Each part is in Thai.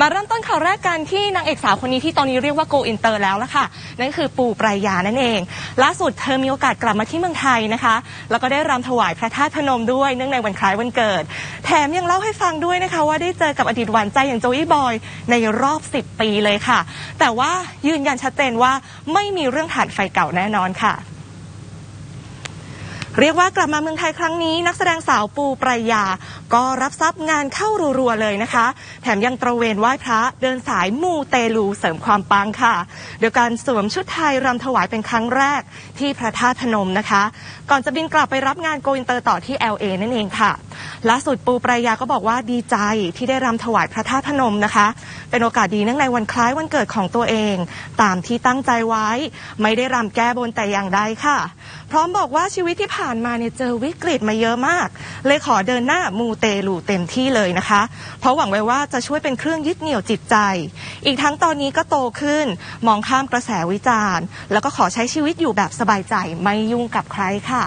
มาเริ่มต้นข่าวแรกกันที่นางเอกสาวคนนี้ที่ตอนนี้เรียกว่า go inter แล้วละค่ะ นั่นคือปู่ปรายานั่นเอง ล่าสุดเธอมีโอกาสกลับมาที่เมืองไทยนะคะ แล้วก็ได้รำถวายพระธาตุพนมด้วยเนื่องในวันคล้ายวันเกิด แถมยังเล่าให้ฟังด้วยนะคะ ว่าได้เจอกับอดีตหวานใจอย่างโจอี้บอยในรอบ 10 ปีเลยค่ะ แต่ว่ายืนยันชัดเจนว่าไม่มีเรื่องถ่านไฟเก่าแน่นอนค่ะ เรียกว่ากลับมาเมืองไทยครั้งนี้ นักแสดงสาวปูปรายา ก็รับทรัพย์งานเข้ารัวๆเลยนะคะ แถมยังตระเวนไหว้พระเดินสายมูเตลูเสริมความปังค่ะ โดยการสวมชุดไทยรำถวายเป็นครั้งแรกที่พระธาตุพนมนะคะ ก่อนจะบินกลับไปรับงานโกอินเตอร์ต่อที่ LA นั่นเองค่ะ ล่าสุดปูปรายาก็บอกว่าดีใจที่ได้รำถวายพระธาตุพนมนะคะ เป็นโอกาสดีเนื่องในวันคล้ายวันเกิดของตัวเอง ตามที่ตั้งใจไว้ ไม่ได้รำแก้บนแต่อย่างใดค่ะ พร้อมบอกว่าชีวิตที่ผ่านมาเนี่ยเจอวิกฤตมาเยอะมาก เลยขอเดินหน้ามูเตลูเต็มที่เลยนะคะ เพราะหวังไว้ว่าจะช่วยเป็นเครื่องยึดเหนี่ยวจิตใจ อีกทั้งตอนนี้ก็โตขึ้น มองข้ามกระแสวิจารณ์ แล้วก็ขอใช้ชีวิตอยู่แบบสบายใจไม่ยุ่งกับใครค่ะ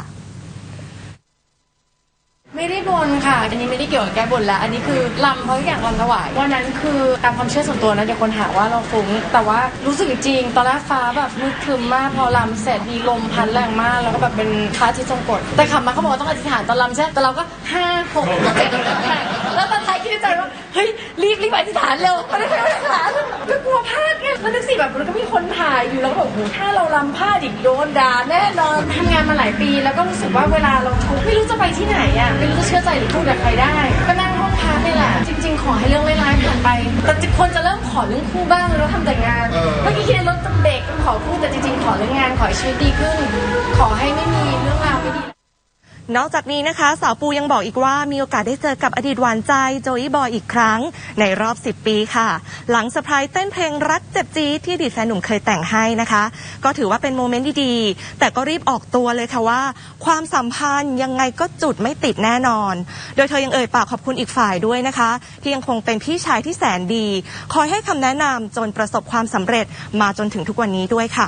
ไม่ได้บนค่ะ อันนี้ไม่ได้เกี่ยวกับแก้บนแล้ว อันนี้คือลำเพราะอยากลำถวาย วันนั้นคือตามความเชื่อส่วนตัวนะเดี๋ยวคนหาว่าเราฟุ้ง แต่ว่ารู้สึกจริง ตอนแรกฟ้าแบบมืดครึมมาก พอลำเสร็จมีลมพัดแรงมาก แล้วก็แบบเป็นพระอาทิตย์ทรงกฎแต่ขับมาเขาบอกว่าต้องอธิษฐานตอนลำใช่ไหมแต่เราก็ห้าหกเจ็ดแปดแล้วตอนท้ายคิดในใจว่า เฮ้ยรีบรีบอธิษฐานเร็วไม่ได้ไม่ได้ แล้วนึกสิแบบมันก็มีคนถ่ายอยู่แล้วก็แบบโหถ้าเราลำพลาดอีกโดนด่าแน่นอนทำงานมาหลายปี แล้วก็รู้สึกว่าเวลาเราทุกข์ไม่รู้จะไปที่ไหนอะไม่รู้จะเชื่อใจหรือพูดกับใครได้ ก็นั่งห้องพักนี่แหละ จริง ๆ ขอให้เรื่องร้ายๆผ่านไป แต่คนจะเริ่มขอเรื่องคู่บ้างแล้วทำแต่งานเมื่อกี้คิดในรถจะเบรกขอคู่แต่จริงๆ ขอเรื่องงานขอให้ชีวิตดีขึ้น ขอให้ไม่มี นอกจากนี้นะคะ สาวปูยังบอกอีกว่ามีโอกาสได้เจอกับอดีตหวานใจโจอี้บอยอีกครั้ง ในรอบ 10 ปีค่ะ หลังเซอร์ไพรส์เต้นเพลงรักเจ็บจี๊ดที่อดีตแฟนหนุ่มเคยแต่งให้นะคะ ก็ถือว่าเป็นโมเมนต์ดีๆ แต่ก็รีบออกตัวเลยค่ะว่า ความสัมพันธ์ยังไงก็จุดไม่ติดแน่นอน โดยเธอยังเอ่ยปากขอบคุณอีกฝ่ายด้วยนะคะ ที่ยังคงเป็นพี่ชายที่แสนดี คอยให้คำแนะนำจนประสบความสำเร็จมาจนถึงทุกวันนี้ด้วยค่ะ